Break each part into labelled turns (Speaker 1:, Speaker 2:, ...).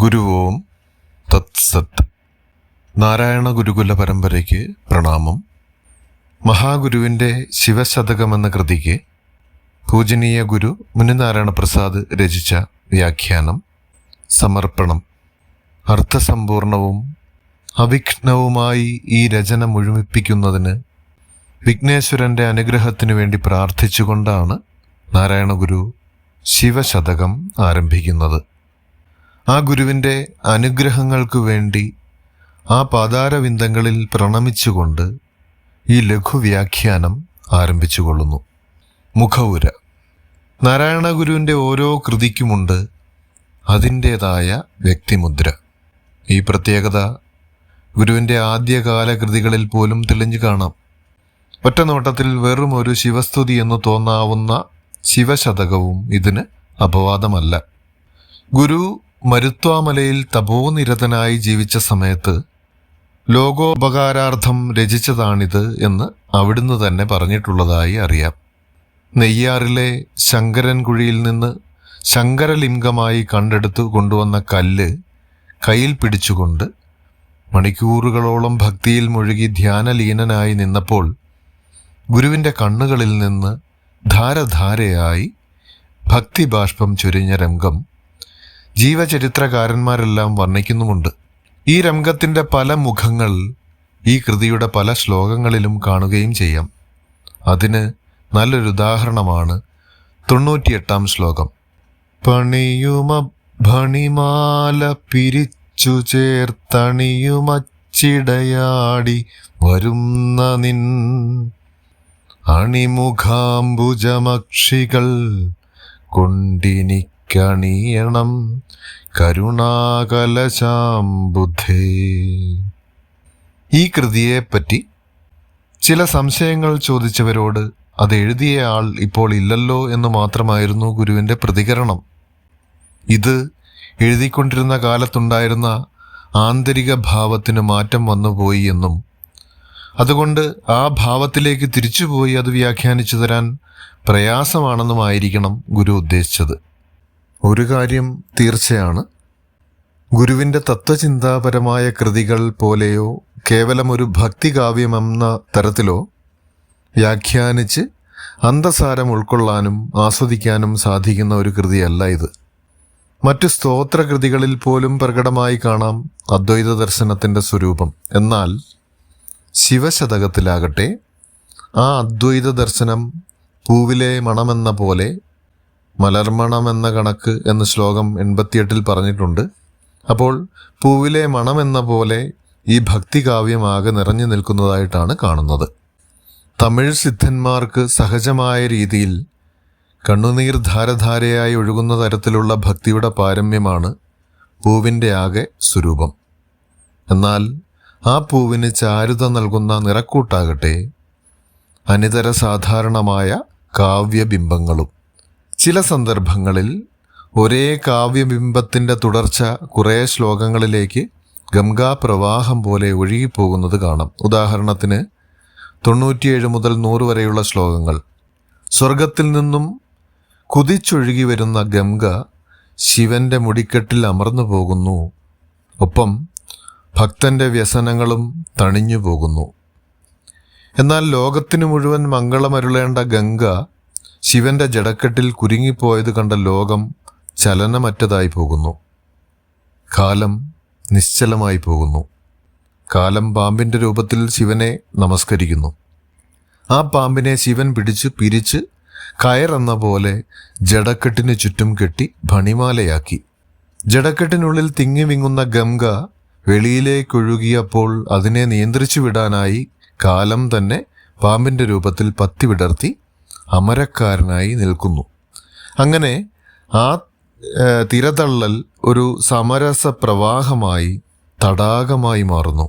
Speaker 1: ഗുരുവോം തത്സത് നാരായണ ഗുരുകുല പരമ്പരയ്ക്ക് പ്രണാമം. മഹാഗുരുവിന്റെ ശിവശതകം എന്ന കൃതിക്ക് പൂജനീയ ഗുരു മുനിനാരായണ പ്രസാദ് രചിച്ച വ്യാഖ്യാനം സമർപ്പണം. അർത്ഥസമ്പൂർണവും അവിഘ്നവുമായി ഈ രചന മുഴുമിപ്പിക്കുന്നതിന് വിഘ്നേശ്വരന്റെ അനുഗ്രഹത്തിനു വേണ്ടി പ്രാർത്ഥിച്ചുകൊണ്ടാണ് നാരായണ ഗുരു ശിവശതകം ആരംഭിക്കുന്നത്. ആ ഗുരുവിന്റെ അനുഗ്രഹങ്ങൾക്കു വേണ്ടി ആ പാതാരവിന്ദങ്ങളിൽ പ്രണമിച്ചുകൊണ്ട് ഈ ലഘുവ്യാഖ്യാനം ആരംഭിച്ചു കൊള്ളുന്നു മുഖവുര. നാരായണ ഗുരുവിന്റെ ഓരോ കൃതിക്കുമുണ്ട് അതിന്റേതായ വ്യക്തിമുദ്ര. ഈ പ്രത്യേകത ഗുരുവിന്റെ ആദ്യകാല കൃതികളിൽ പോലും തെളിഞ്ഞു കാണാം. ഒറ്റ നോട്ടത്തിൽ വെറും ഒരു ശിവസ്തുതി എന്ന് തോന്നാവുന്ന ശിവശതകവും ഇതിന് അപവാദമല്ല. ഗുരു മരുത്വാമലയിൽ തപോനിരതനായി ജീവിച്ച സമയത്ത് ലോകോപകാരാർത്ഥം രചിച്ചതാണിത് എന്ന് അവിടുന്ന് തന്നെ പറഞ്ഞിട്ടുള്ളതായി അറിയാം. നെയ്യാറിലെ ശങ്കരൻകുഴിയിൽ നിന്ന് ശങ്കരലിംഗമായി കണ്ടെടുത്തു കൊണ്ടുവന്ന കല്ല് കയ്യിൽ പിടിച്ചുകൊണ്ട് മണിക്കൂറുകളോളം ഭക്തിയിൽ മുഴുകി ധ്യാനലീനനായി നിന്നപ്പോൾ ഗുരുവിന്റെ കണ്ണുകളിൽ നിന്ന് ധാരധാരയായി ഭക്തിബാഷ്പം ചൊരിഞ്ഞ രംഗം ജീവചരിത്രകാരന്മാരെല്ലാം വർണിക്കുന്നുമുണ്ട്. ഈ രംഗത്തിന്റെ പല മുഖങ്ങൾ ഈ കൃതിയുടെ പല ശ്ലോകങ്ങളിലും കാണുകയും ചെയ്യാം. അതിന് നല്ലൊരു ഉദാഹരണമാണ് തൊണ്ണൂറ്റിയെട്ടാം ശ്ലോകം. പണിയുമ ഭണിമാല പിരിച്ചു ചേർത്തണിയുമച്ചിടയാടി വരുന്ന നിൻ അണിമുഖാംബുജമക്ഷികൾ കൊണ്ടിനിക്കണിയണം കരുണാകലശാംബുദ്ധേ. ഈ കൃതിയെപ്പറ്റി ചില സംശയങ്ങൾ ചോദിച്ചവരോട് അത് എഴുതിയ ആൾ ഇപ്പോൾ ഇല്ലല്ലോ എന്ന് മാത്രമായിരുന്നു ഗുരുവിന്റെ പ്രതികരണം. ഇത് എഴുതിക്കൊണ്ടിരുന്ന കാലത്തുണ്ടായിരുന്ന ആന്തരിക ഭാവത്തിന് മാറ്റം വന്നുപോയി എന്നും അതുകൊണ്ട് ആ ഭാവത്തിലേക്ക് തിരിച്ചുപോയി അത് വ്യാഖ്യാനിച്ചു തരാൻ പ്രയാസമാണെന്നുമായിരിക്കണം ഗുരു ഉദ്ദേശിച്ചത്. ഒരു കാര്യം തീർച്ചയാണ്. ഗുരുവിന്റെ തത്വചിന്താപരമായ കൃതികൾ പോലെയോ കേവലം ഒരു ഭക്തികാവ്യമെന്ന തരത്തിലോ വ്യാഖ്യാനിച്ച് അന്തസാരം ഉൾക്കൊള്ളാനും ആസ്വദിക്കാനും സാധിക്കുന്ന ഒരു കൃതിയല്ല ഇത്. മറ്റു സ്തോത്രകൃതികളിൽ പോലും പ്രകടമായി കാണാം അദ്വൈത ദർശനത്തിന്റെ സ്വരൂപം. എന്നാൽ ശിവശതകത്തിലാകട്ടെ ആ അദ്വൈത ദർശനം പൂവിലെ മണമെന്ന പോലെ മലർമണമെന്ന കണക്ക് എന്ന ശ്ലോകം എൺപത്തിയെട്ടിൽ പറഞ്ഞിട്ടുണ്ട്. അപ്പോൾ പൂവിലെ മണം എന്ന പോലെ ഈ ഭക്തികാവ്യമാകെ നിറഞ്ഞു നിൽക്കുന്നതായിട്ടാണ് കാണുന്നത്. തമിഴ് സിദ്ധന്മാർക്ക് സഹജമായ രീതിയിൽ കണ്ണുനീർ ധാരധാരയായി ഒഴുകുന്ന തരത്തിലുള്ള ഭക്തിയുടെ പാരമ്യമാണ് പൂവിന്റെ ആകെ സ്വരൂപം. എന്നാൽ ആ പൂവിന് ചാരുത നൽകുന്ന നിറക്കൂട്ടാകട്ടെ അനിതര സാധാരണമായ കാവ്യബിംബങ്ങളും ചില സന്ദർഭങ്ങളിൽ ഒരേ കാവ്യബിംബത്തിന്റെ തുടർച്ച കുറേ ശ്ലോകങ്ങളിലേക്ക് ഗംഗാപ്രവാഹം പോലെ ഒഴുകിപ്പോകുന്നത് കാണാം. ഉദാഹരണത്തിന് തൊണ്ണൂറ്റിയേഴ് മുതൽ നൂറ് വരെയുള്ള ശ്ലോകങ്ങൾ. സ്വർഗത്തിൽ നിന്നും കുതിച്ചൊഴുകി വരുന്ന ഗംഗ ശിവന്റെ മുടിക്കെട്ടിൽ അമർന്നു പോകുന്നു. ഒപ്പം ഭക്തന്റെ വ്യസനങ്ങളും തണിഞ്ഞു പോകുന്നു. എന്നാൽ ലോകത്തിനു മുഴുവൻ മംഗളമരുളേണ്ട ഗംഗ ശിവന്റെ ജടക്കെട്ടിൽ കുരുങ്ങിപ്പോയത് കണ്ട ലോകം ചലനമറ്റതായി പോകുന്നു. കാലം നിശ്ചലമായി പോകുന്നു. കാലം പാമ്പിന്റെ രൂപത്തിൽ ശിവനെ നമസ്കരിക്കുന്നു. ആ പാമ്പിനെ ശിവൻ പിടിച്ച് പിരിച്ച് കയറെന്ന പോലെ ജടക്കെട്ടിന് ചുറ്റും കെട്ടി ഭണിമാലയാക്കി. ജടക്കെട്ടിനുള്ളിൽ തിങ്ങി വിങ്ങുന്ന ഗംഗ വെളിയിലേക്കൊഴുകിയപ്പോൾ അതിനെ നിയന്ത്രിച്ചു വിടാനായി കാലം തന്നെ പാമ്പിന്റെ രൂപത്തിൽ പത്തി വിടർത്തി അമരക്കാരനായി നിൽക്കുന്നു. അങ്ങനെ ആ തിരതള്ളൽ ഒരു സമരസ പ്രവാഹമായി തടാകമായി മാറുന്നു.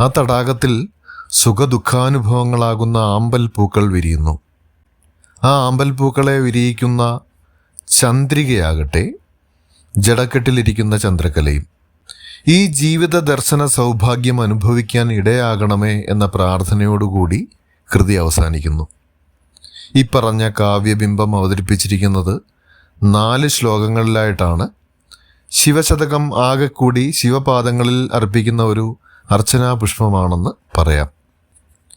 Speaker 1: ആ തടാകത്തിൽ സുഖദുഃഖാനുഭവങ്ങളാകുന്ന ആമ്പൽ പൂക്കൾ വിരിയുന്നു. ആ ആമ്പൽ പൂക്കളെ വിരിയിക്കുന്ന ചന്ദ്രികയാകട്ടെ ജടക്കെട്ടിലിരിക്കുന്ന ചന്ദ്രകലയും ഈ ജീവിത ദർശന സൗഭാഗ്യം അനുഭവിക്കാൻ ഇടയാകണമേ എന്ന പ്രാർത്ഥനയോടുകൂടി കൃതി അവസാനിക്കുന്നു. ഈ പറഞ്ഞ കാവ്യബിംബം അവതരിപ്പിച്ചിരിക്കുന്നത് നാല് ശ്ലോകങ്ങളിലായിട്ടാണ്. ശിവശതകം ആകെ കൂടി ശിവപാദങ്ങളിൽ അർപ്പിക്കുന്ന ഒരു അർച്ചനാ പുഷ്പമാണെന്ന് പറയാം.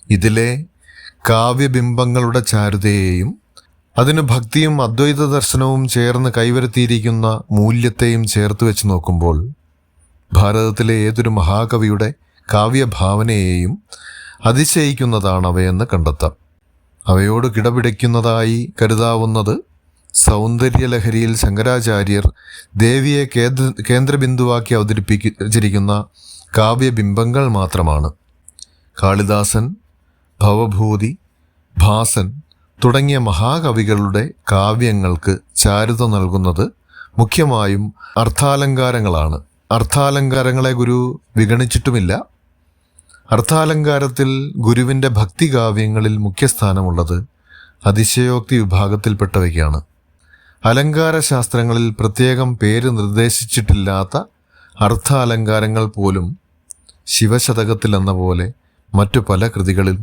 Speaker 1: ഇതിലെ കാവ്യബിംബങ്ങളുടെ ചാരുതയെയും അതിന് ഭക്തിയും അദ്വൈത ദർശനവും ചേർന്ന് കൈവരുത്തിയിരിക്കുന്ന മൂല്യത്തെയും ചേർത്ത് വെച്ച് നോക്കുമ്പോൾ ഭാരതത്തിലെ ഏതൊരു മഹാകവിയുടെ കാവ്യഭാവനയെയും അതിശയിക്കുന്നതാണ് അവയെന്ന് കണ്ടെത്താം. അവയോട് കിടപിടിക്കുന്നതായി കരുതാവുന്നത് സൗന്ദര്യലഹരിയിൽ ശങ്കരാചാര്യർ ദേവിയെ കേന്ദ്ര കേന്ദ്രബിന്ദുവാക്കി അവതരിപ്പിച്ചിരിക്കുന്ന കാവ്യബിംബങ്ങൾ മാത്രമാണ്. കാളിദാസൻ ഭവഭൂതി ഭാസൻ തുടങ്ങിയ മഹാകവികളുടെ കാവ്യങ്ങൾക്ക് ചാരുത നൽകുന്നത് മുഖ്യമായും അർത്ഥാലങ്കാരങ്ങളാണ്. അർത്ഥാലങ്കാരങ്ങളെ ഗുരു വിഗണിച്ചിട്ടുമില്ല. അർത്ഥാലങ്കാരത്തിൽ ഗുരുവിന്റെ ഭക്തികാവ്യങ്ങളിൽ മുഖ്യസ്ഥാനമുള്ളത് അതിശയോക്തി വിഭാഗത്തിൽപ്പെട്ടവയ്ക്കാണ്. അലങ്കാര ശാസ്ത്രങ്ങളിൽ പ്രത്യേകം പേര് നിർദ്ദേശിച്ചിട്ടില്ലാത്ത അർത്ഥാലങ്കാരങ്ങൾ പോലും ശിവശതകത്തിൽ എന്ന പോലെ മറ്റു പല കൃതികളിൽ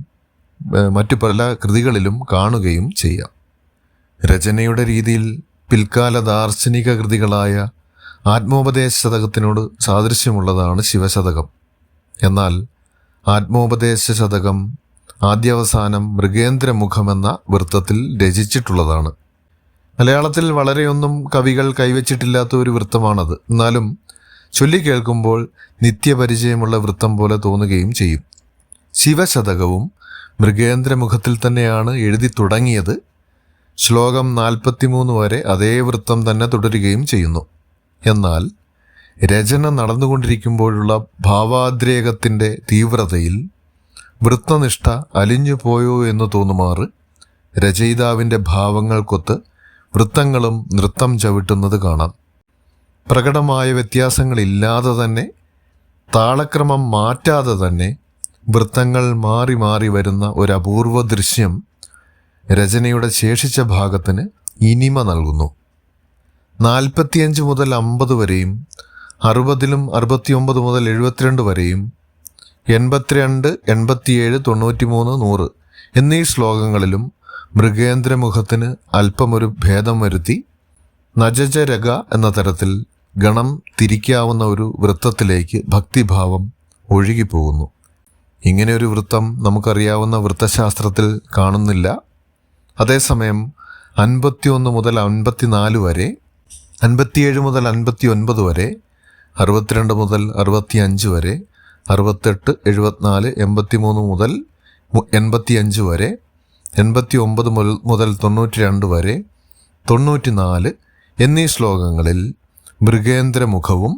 Speaker 1: മറ്റു പല കൃതികളിലും കാണുകയും ചെയ്യാം. രചനയുടെ രീതിയിൽ പിൽക്കാല ദാർശനിക കൃതികളായ ആത്മോപദേശ ശതകത്തിനോട് സാദൃശ്യമുള്ളതാണ് ശിവശതകം. എന്നാൽ ആത്മോപദേശ ശതകം ആദ്യാവസാനം മൃഗേന്ദ്രമുഖമെന്ന വൃത്തത്തിൽ രചിച്ചിട്ടുള്ളതാണ്. മലയാളത്തിൽ വളരെയൊന്നും കവികൾ കൈവച്ചിട്ടില്ലാത്ത ഒരു വൃത്തമാണത്. എന്നാലും ചൊല്ലിക്കേൾക്കുമ്പോൾ നിത്യപരിചയമുള്ള വൃത്തം പോലെ തോന്നുകയും ചെയ്യും. ശിവശതകവും മൃഗേന്ദ്രമുഖത്തിൽ തന്നെയാണ് എഴുതി തുടങ്ങിയത്. ശ്ലോകം നാൽപ്പത്തിമൂന്ന് വരെ അതേ വൃത്തം തന്നെ തുടരുകയും ചെയ്യുന്നു. എന്നാൽ രചന നടന്നുകൊണ്ടിരിക്കുമ്പോഴുള്ള ഭാവാദ്രേകത്തിന്റെ തീവ്രതയിൽ വൃത്തനിഷ്ഠ അലിഞ്ഞു പോയോ എന്ന് തോന്നുമാറ് രചയിതാവിന്റെ ഭാവങ്ങൾക്കൊത്ത് വൃത്തങ്ങളും നൃത്തം ചവിട്ടുന്നത് കാണാം. പ്രകടമായ വ്യത്യാസങ്ങളില്ലാതെ തന്നെ താളക്രമം മാറ്റാതെ തന്നെ വൃത്തങ്ങൾ മാറി മാറി വരുന്ന ഒരു അപൂർവ ദൃശ്യം രചനയുടെ ശേഷിച്ച ഭാഗത്തിന് ഇനിമ നൽകുന്നു. നാൽപ്പത്തിയഞ്ച് മുതൽ അമ്പത് വരെയും അറുപതിലും അറുപത്തിയൊമ്പത് മുതൽ എഴുപത്തിരണ്ട് വരെയും എൺപത്തിരണ്ട് എൺപത്തിയേഴ് തൊണ്ണൂറ്റിമൂന്ന് നൂറ് എന്നീ ശ്ലോകങ്ങളിലും മൃഗേന്ദ്രമുഖത്തിന് അല്പമൊരു ഭേദം വരുത്തി നജജരക എന്ന തരത്തിൽ ഗണം തിരിക്കാവുന്ന ഒരു വൃത്തത്തിലേക്ക് ഭക്തിഭാവം ഒഴുകിപ്പോകുന്നു. ഇങ്ങനെ ഒരു വൃത്തം നമുക്കറിയാവുന്ന വൃത്തശാസ്ത്രത്തിൽ കാണുന്നില്ല. അതേസമയം അൻപത്തിയൊന്ന് മുതൽ അൻപത്തിനാല് വരെ അൻപത്തിയേഴ് മുതൽ അൻപത്തി ഒൻപത് വരെ അറുപത്തിരണ്ട് മുതൽ അറുപത്തിയഞ്ച് വരെ അറുപത്തെട്ട് എഴുപത്തിനാല് എൺപത്തിമൂന്ന് മുതൽ എൺപത്തിയഞ്ച് വരെ എൺപത്തി ഒമ്പത് മുതൽ മുതൽ തൊണ്ണൂറ്റി രണ്ട് വരെ തൊണ്ണൂറ്റിനാല് എന്നീ ശ്ലോകങ്ങളിൽ മൃഗേന്ദ്രമുഖവും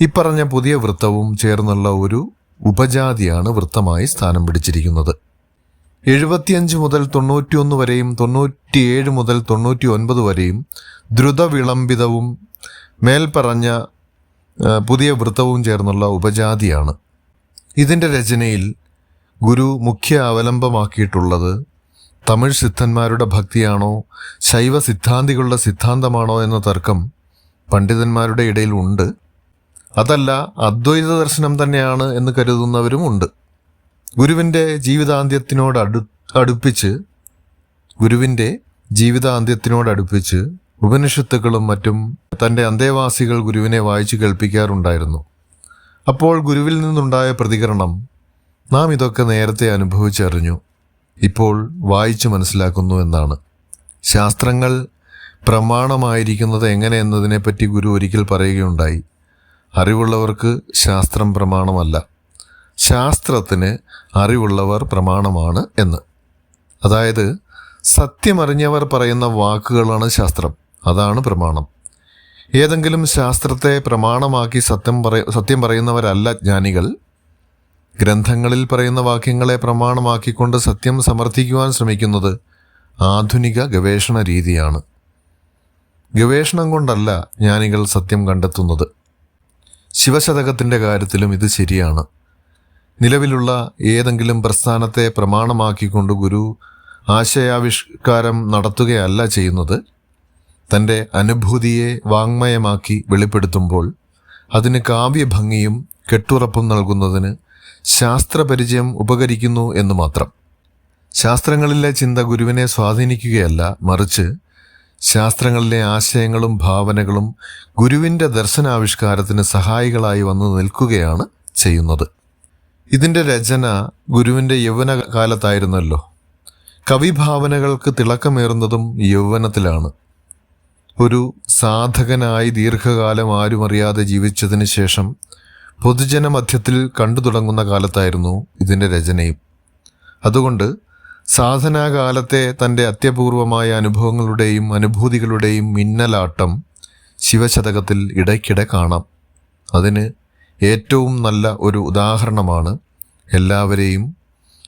Speaker 1: ഇപ്പറഞ്ഞ പുതിയ വൃത്തവും ചേർന്നുള്ള ഒരു ഉപജാതിയാണ് വൃത്തമായി സ്ഥാനം പിടിച്ചിരിക്കുന്നത്. എഴുപത്തിയഞ്ച് മുതൽ തൊണ്ണൂറ്റിയൊന്ന് വരെയും തൊണ്ണൂറ്റിയേഴ് മുതൽ തൊണ്ണൂറ്റി ഒൻപത് വരെയും ദ്രുതവിളംബിതവും മേൽപ്പറഞ്ഞ പുതിയ വൃത്തവും ചേർന്നുള്ള ഉപജാതിയാണ്. ഇതിന്റെ രചനയിൽ ഗുരു മുഖ്യ അവലംബമാക്കിയിട്ടുള്ളത് തമിഴ് സിദ്ധന്മാരുടെ ഭക്തിയാണോ ശൈവ സിദ്ധാന്തികളുടെ സിദ്ധാന്തമാണോ എന്ന തർക്കം പണ്ഡിതന്മാരുടെ ഇടയിൽ ഉണ്ട്. അതല്ല അദ്വൈത ദർശനം തന്നെയാണ് എന്ന് കരുതുന്നവരും ഉണ്ട്. ഗുരുവിന്റെ ജീവിതാന്ത്യത്തിനോട് അടു അടുപ്പിച്ച് ഗുരുവിന്റെ ജീവിതാന്ത്യത്തിനോടടുപ്പിച്ച് ഉപനിഷത്തുക്കളും മറ്റും തന്റെ അന്തേവാസികൾ ഗുരുവിനെ വായിച്ചു കേൾപ്പിക്കാറുണ്ടായിരുന്നു. അപ്പോൾ ഗുരുവിൽ നിന്നുണ്ടായ പ്രതികരണം നാം ഇതൊക്കെ നേരത്തെ അനുഭവിച്ചറിഞ്ഞു. ഇപ്പോൾ വായിച്ചു മനസ്സിലാക്കുന്നു എന്നാണ്. ശാസ്ത്രങ്ങൾ പ്രമാണമായിരിക്കുന്നത് എങ്ങനെ എന്നതിനെപ്പറ്റി ഗുരു ഒരിക്കൽ പറയുകയുണ്ടായി. അറിവുള്ളവർക്ക് ശാസ്ത്രം പ്രമാണമല്ല. ശാസ്ത്രത്തിന് അറിവുള്ളവർ പ്രമാണമാണ് എന്ന്. അതായത് സത്യമറിഞ്ഞവർ പറയുന്ന വാക്കുകളാണ് ശാസ്ത്രം. അതാണ് പ്രമാണം. ഏതെങ്കിലും ശാസ്ത്രത്തെ പ്രമാണമാക്കി സത്യം പറയ സത്യം പറയുന്നവരല്ല ജ്ഞാനികൾ. ഗ്രന്ഥങ്ങളിൽ പറയുന്ന വാക്യങ്ങളെ പ്രമാണമാക്കിക്കൊണ്ട് സത്യം സമർത്ഥിക്കുവാൻ ശ്രമിക്കുന്നത് ആധുനിക ഗവേഷണ രീതിയാണ്. ഗവേഷണം കൊണ്ടല്ല ജ്ഞാനികൾ സത്യം കണ്ടെത്തുന്നത്. ശിവശതകത്തിന്റെ കാര്യത്തിലും ഇത് ശരിയാണ്. നിലവിലുള്ള ഏതെങ്കിലും പ്രസ്ഥാനത്തെ പ്രമാണമാക്കിക്കൊണ്ട് ഗുരു ആശയാവിഷ്കാരം നടത്തുകയല്ല ചെയ്യുന്നത്. തന്റെ അനുഭൂതിയെ വാങ്മയമാക്കി വെളിപ്പെടുത്തുമ്പോൾ അതിന് കാവ്യഭംഗിയും കെട്ടുറപ്പും നൽകുന്നതിന് ശാസ്ത്രപരിചയം ഉപകരിക്കുന്നു എന്ന് മാത്രം. ശാസ്ത്രങ്ങളിലെ ചിന്ത ഗുരുവിനെ സ്വാധീനിക്കുകയല്ല മറിച്ച് ശാസ്ത്രങ്ങളിലെ ആശയങ്ങളും ഭാവനകളും ഗുരുവിന്റെ ദർശനാവിഷ്കാരത്തിന് സഹായികളായി വന്നു നിൽക്കുകയാണ് ചെയ്യുന്നത്. ഇതിന്റെ രചന ഗുരുവിന്റെ യൗവന കാലത്തായിരുന്നല്ലോ കവിഭാവനകൾക്ക് തിളക്കമേറുന്നതും യൗവനത്തിലാണ്. ഒരു സാധകനായി ദീർഘകാലം ആരും അറിയാതെ ജീവിച്ചതിന് ശേഷം പൊതുജന മധ്യത്തിൽ കണ്ടു തുടങ്ങുന്ന കാലത്തായിരുന്നു ഇതിന്റെ രചനയും. അതുകൊണ്ട് സാധനാകാലത്തെ തന്റെ അത്യപൂർവമായ അനുഭവങ്ങളുടെയും അനുഭൂതികളുടെയും മിന്നലാട്ടം ശിവശതകത്തിൽ ഇടയ്ക്കിടെ കാണാം. അതിന് ഏറ്റവും നല്ല ഒരു ഉദാഹരണമാണ് എല്ലാവരെയും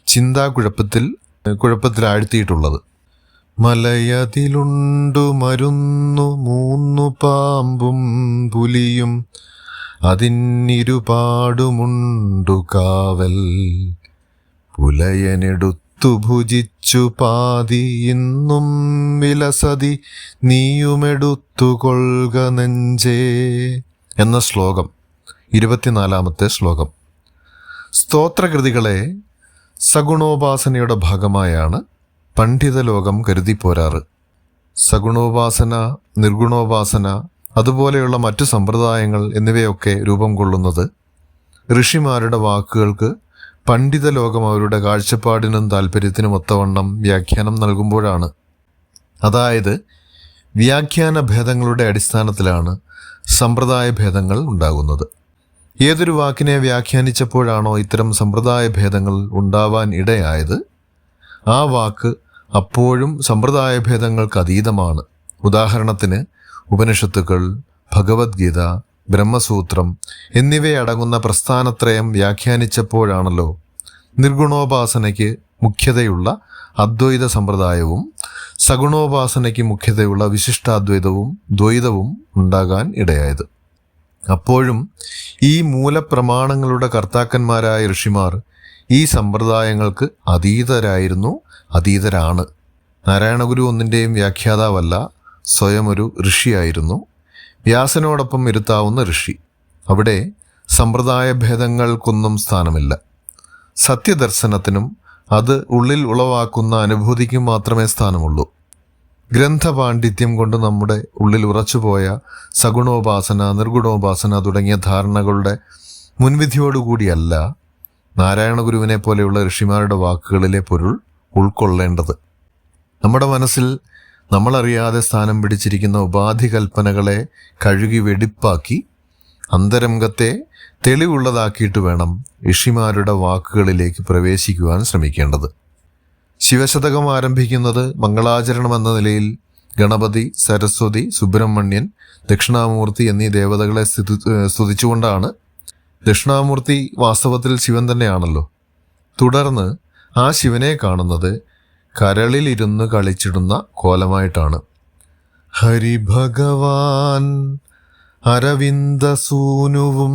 Speaker 1: ചിന്താകുഴപ്പത്തിൽ കുഴപ്പത്തിലാഴ്ത്തിയിട്ടുള്ളത്. മലയതിലുണ്ടു മരുന്നു മൂന്നു പാമ്പും പുലിയും. അതിന്നിരുപാടുമുണ്ടു കാവൽ. പുലയനെടുത്തു ഭുജിച്ചു പാതി ഇന്നും വിലസതി നീയുമെടുത്തു കൊൾക നെഞ്ചേ എന്ന ശ്ലോകം. ഇരുപത്തിനാലാമത്തെ ശ്ലോകം. സ്തോത്രകൃതികളെ സഗുണോപാസനയുടെ ഭാഗമായാണ് പണ്ഡിത ലോകം കരുതിപ്പോരാറ് സഗുണോപാസന നിർഗുണോപാസന അതുപോലെയുള്ള മറ്റു സമ്പ്രദായങ്ങൾ എന്നിവയൊക്കെ രൂപം കൊള്ളുന്നത് ഋഷിമാരുടെ വാക്കുകൾക്ക് പണ്ഡിത ലോകം അവരുടെ കാഴ്ചപ്പാടിനും താല്പര്യത്തിനും ഒത്തവണ്ണം വ്യാഖ്യാനം നൽകുമ്പോഴാണ്. അതായത് വ്യാഖ്യാന ഭേദങ്ങളുടെ അടിസ്ഥാനത്തിലാണ് സമ്പ്രദായ ഭേദങ്ങൾ ഉണ്ടാകുന്നത്. ഏതൊരു വാക്കിനെ വ്യാഖ്യാനിച്ചപ്പോഴാണോ ഇത്തരം സമ്പ്രദായ ഭേദങ്ങൾ ഉണ്ടാവാൻ ഇടയായത്? ആ വാക്ക് അപ്പോഴും സമ്പ്രദായ ഭേദങ്ങൾക്ക് അതീതമാണ് ഉദാഹരണത്തിന് ഉപനിഷത്തുക്കൾ ഭഗവത്ഗീത ബ്രഹ്മസൂത്രം എന്നിവയടങ്ങുന്ന പ്രസ്ഥാനത്രയം വ്യാഖ്യാനിച്ചപ്പോഴാണല്ലോ നിർഗുണോപാസനയ്ക്ക് മുഖ്യതയുള്ള അദ്വൈത സമ്പ്രദായവും സഗുണോപാസനയ്ക്ക് മുഖ്യതയുള്ള വിശിഷ്ടാദ്വൈതവും ദ്വൈതവും ഉണ്ടാകാൻ ഇടയായത്. അപ്പോഴും ഈ മൂലപ്രമാണങ്ങളുടെ കർത്താക്കന്മാരായ ഋഷിമാർ ഈ സമ്പ്രദായങ്ങൾക്ക് അതീതരായിരുന്നു അതീതരാണ്. നാരായണഗുരു ഒന്നിന്റെയും വ്യാഖ്യാതാവല്ല സ്വയം ഒരു ഋഷിയായിരുന്നു. വ്യാസനോടൊപ്പം ഇരുത്താവുന്ന ഋഷി. അവിടെ സമ്പ്രദായ ഭേദങ്ങൾക്കൊന്നും സ്ഥാനമില്ല. സത്യദർശനത്തിനും അത് ഉള്ളിൽ ഉളവാക്കുന്ന അനുഭൂതിക്കും മാത്രമേ സ്ഥാനമുള്ളൂ. ഗ്രന്ഥപാണ്ഡിത്യം കൊണ്ട് നമ്മുടെ ഉള്ളിൽ ഉറച്ചുപോയ സഗുണോപാസന നിർഗുണോപാസന തുടങ്ങിയ ധാരണകളുടെ മുൻവിധിയോടുകൂടിയല്ല നാരായണ ഗുരുവിനെ പോലെയുള്ള ഋഷിമാരുടെ വാക്കുകളിലെ പൊരുൾ ഉൾക്കൊള്ളേണ്ടത്. നമ്മുടെ മനസ്സിൽ നമ്മളറിയാതെ സ്ഥാനം പിടിച്ചിരിക്കുന്ന ഉപാധി കൽപ്പനകളെ കഴുകി വെടിപ്പാക്കി അന്തരംഗത്തെ തെളിവുള്ളതാക്കിയിട്ട് വേണം ഋഷിമാരുടെ വാക്കുകളിലേക്ക് പ്രവേശിക്കുവാൻ ശ്രമിക്കേണ്ടത്. ശിവശതകം ആരംഭിക്കുന്നത് മംഗളാചരണം എന്ന നിലയിൽ ഗണപതി സരസ്വതി സുബ്രഹ്മണ്യൻ ദക്ഷിണാമൂർത്തി എന്നീ ദേവതകളെ സ്തുതിച്ചുകൊണ്ടാണ് ദക്ഷിണാമൂർത്തി വാസ്തവത്തിൽ ശിവൻ തന്നെയാണല്ലോ. തുടർന്ന് ആ ശിവനെ കാണുന്നത് കരളിലിരുന്ന് കളിച്ചിടുന്ന കോലമായിട്ടാണ്. ഹരിഭഗവാൻ അരവിന്ദസൂനുവും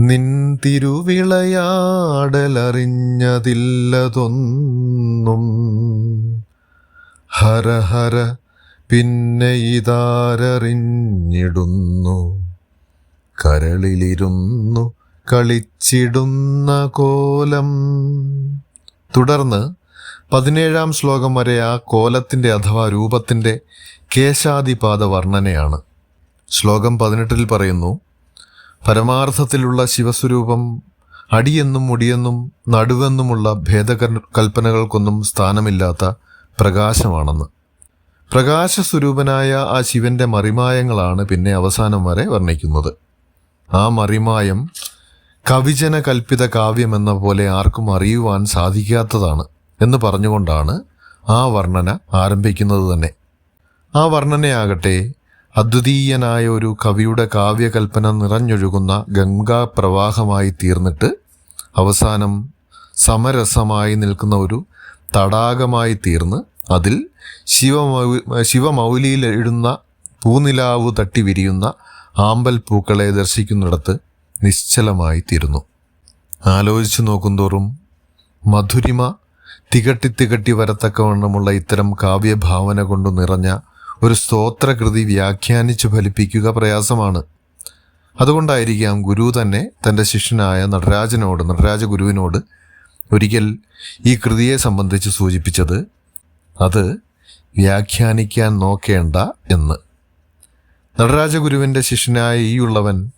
Speaker 1: നിൻ തിരുവിളയാടലറിഞ്ഞതില്ലതൊന്നും. ഹര ഹര പിന്നെ ഇതാരറിഞ്ഞിടുന്നു. കരളിലിരുന്നു കളിച്ചിടുന്ന കോലം. തുടർന്ന് പതിനേഴാം ശ്ലോകം വരെ ആ കോലത്തിന്റെ അഥവാ രൂപത്തിന്റെ കേശാദിപാദ വർണനയാണ്. ശ്ലോകം പതിനെട്ടിൽ പറയുന്നു പരമാർത്ഥത്തിലുള്ള ശിവസ്വരൂപം അടിയെന്നും മുടിയെന്നും നടുവെന്നുമുള്ള ഭേദകൽപ്പനകൾക്കൊന്നും സ്ഥാനമില്ലാത്ത പ്രകാശമാണെന്ന്. പ്രകാശസ്വരൂപനായ ആ ശിവന്റെ മറിമായങ്ങളാണ് പിന്നെ അവസാനം വരെ വർണിക്കുന്നത്. ആ മറിമായം കവിജന കൽപ്പിത കാവ്യമെന്ന പോലെ ആർക്കും അറിയുവാൻ സാധിക്കാത്തതാണ് എന്ന് പറഞ്ഞുകൊണ്ടാണ് ആ വർണന ആരംഭിക്കുന്നത് തന്നെ. ആ വർണനയാകട്ടെ അദ്വിതീയനായ ഒരു കവിയുടെ കാവ്യകൽപ്പന നിറഞ്ഞൊഴുകുന്ന ഗംഗാപ്രവാഹമായി തീർന്നിട്ട് അവസാനം സമരസമായി നിൽക്കുന്ന ഒരു തടാകമായി തീർന്ന് അതിൽ ശിവമൗ ശിവമൗലിയിൽ എഴുന്ന പൂനിലാവ് തട്ടി വിരിയുന്ന ആമ്പൽ പൂക്കളെ ദർശിക്കുന്നിടത്ത് നിശ്ചലമായി തീരുന്നു ആലോചിച്ചു നോക്കുന്തോറും മധുരിമ തികട്ടി തികട്ടി വരത്തക്കവണ്ണമുള്ള ഇത്തരം കാവ്യഭാവന കൊണ്ട് നിറഞ്ഞ ഒരു സ്തോത്രകൃതി വ്യാഖ്യാനിച്ചു ഫലിപ്പിക്കുക പ്രയാസമാണ്. അതുകൊണ്ടായിരിക്കാം ഗുരു തന്നെ തന്റെ ശിഷ്യനായ നടരാജനോട് നടരാജ ഗുരുവിനോട് ഒരിക്കൽ ഈ കൃതിയെ സംബന്ധിച്ച് സൂചിപ്പിച്ചത് അത് വ്യാഖ്യാനിക്കാൻ നോക്കേണ്ട എന്ന്. നടരാജഗുരുവിന്റെ ശിഷ്യനായ ഈ ഉള്ളവൻ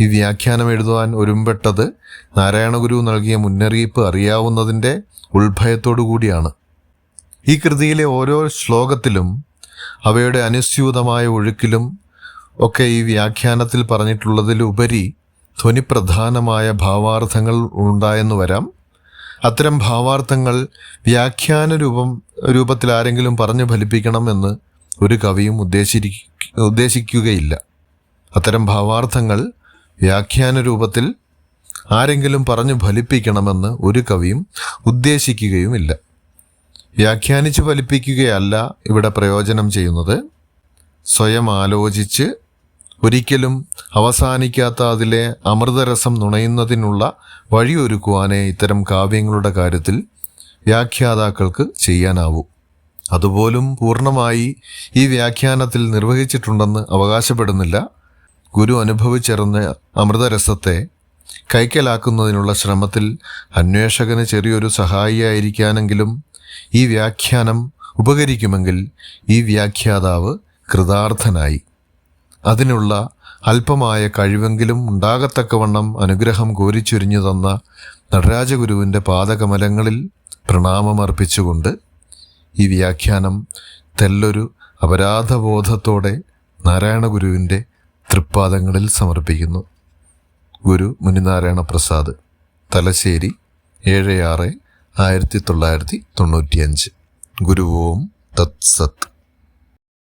Speaker 1: ഈ വ്യാഖ്യാനം എഴുതുവാൻ ഒരുമ്പെട്ടത് നാരായണഗുരു നൽകിയ മുന്നറിയിപ്പ് അറിയാവുന്നതിന്റെ ഉത്ഭയത്തോടു കൂടിയാണ്. ഈ കൃതിയിലെ ഓരോ ശ്ലോകത്തിലും അവയുടെ അനുസ്യൂതമായ ഒഴുക്കിലും ഒക്കെ ഈ വ്യാഖ്യാനത്തിൽ പറഞ്ഞിട്ടുള്ളതിലുപരി ധ്വനിപ്രധാനമായ ഭാവാർത്ഥങ്ങൾ ഉണ്ടായെന്ന് വരാം. അത്തരം ഭാവാർത്ഥങ്ങൾ വ്യാഖ്യാന രൂപം രൂപത്തിൽ ആരെങ്കിലും പറഞ്ഞു ഫലിപ്പിക്കണമെന്ന് ഒരു കവിയും ഉദ്ദേശിരി ഉദ്ദേശിക്കുകയില്ല. അത്തരം ഭാവാർത്ഥങ്ങൾ വ്യാഖ്യാന രൂപത്തിൽ ആരെങ്കിലും പറഞ്ഞു ഫലിപ്പിക്കണമെന്ന് ഒരു കവിയും ഉദ്ദേശിക്കുകയുമില്ല. വ്യാഖ്യാനിച്ച് ഫലിപ്പിക്കുകയല്ല ഇവിടെ പ്രയോജനം ചെയ്യുന്നത്. സ്വയം ആലോചിച്ച് ഒരിക്കലും അവസാനിക്കാത്ത അതിലെ അമൃതരസം നുണയുന്നതിനുള്ള വഴിയൊരുക്കുവാനേ ഇത്തരം കാവ്യങ്ങളുടെ കാര്യത്തിൽ വ്യാഖ്യാതാക്കൾക്ക് ചെയ്യാനാവൂ. അതുപോലും പൂർണമായി ഈ വ്യാഖ്യാനത്തിൽ നിർവഹിച്ചിട്ടുണ്ടെന്ന് അവകാശപ്പെടുന്നില്ല. ഗുരു അനുഭവിച്ചെറിഞ്ഞ അമൃതരസത്തെ കൈക്കലാക്കുന്നതിനുള്ള ശ്രമത്തിൽ അന്വേഷകന് ചെറിയൊരു സഹായിയായിരിക്കാനെങ്കിലും ഈ വ്യാഖ്യാനം ഉപകരിക്കുമെങ്കിൽ ഈ വ്യാഖ്യാതാവ് കൃതാർത്ഥനായി. അതിനുള്ള അല്പമായ കഴിവെങ്കിലും ഉണ്ടാകത്തക്കവണ്ണം അനുഗ്രഹം കോരിച്ചൊരിഞ്ഞു തന്ന നടരാജഗുരുവിന്റെ പാദകമലങ്ങളിൽ പ്രണാമമർപ്പിച്ചുകൊണ്ട് ഈ വ്യാഖ്യാനം തെല്ലൊരു അപരാധബോധത്തോടെ നാരായണഗുരുവിന്റെ തൃപ്പാദങ്ങളിൽ സമർപ്പിക്കുന്നു. ഗുരു മുനിനാരായണ പ്രസാദ് തലശ്ശേരി ഏഴ് ആറ് ആയിരത്തി തൊള്ളായിരത്തി തൊണ്ണൂറ്റിയഞ്ച്. ഗുരുവോം തത്സത്ത്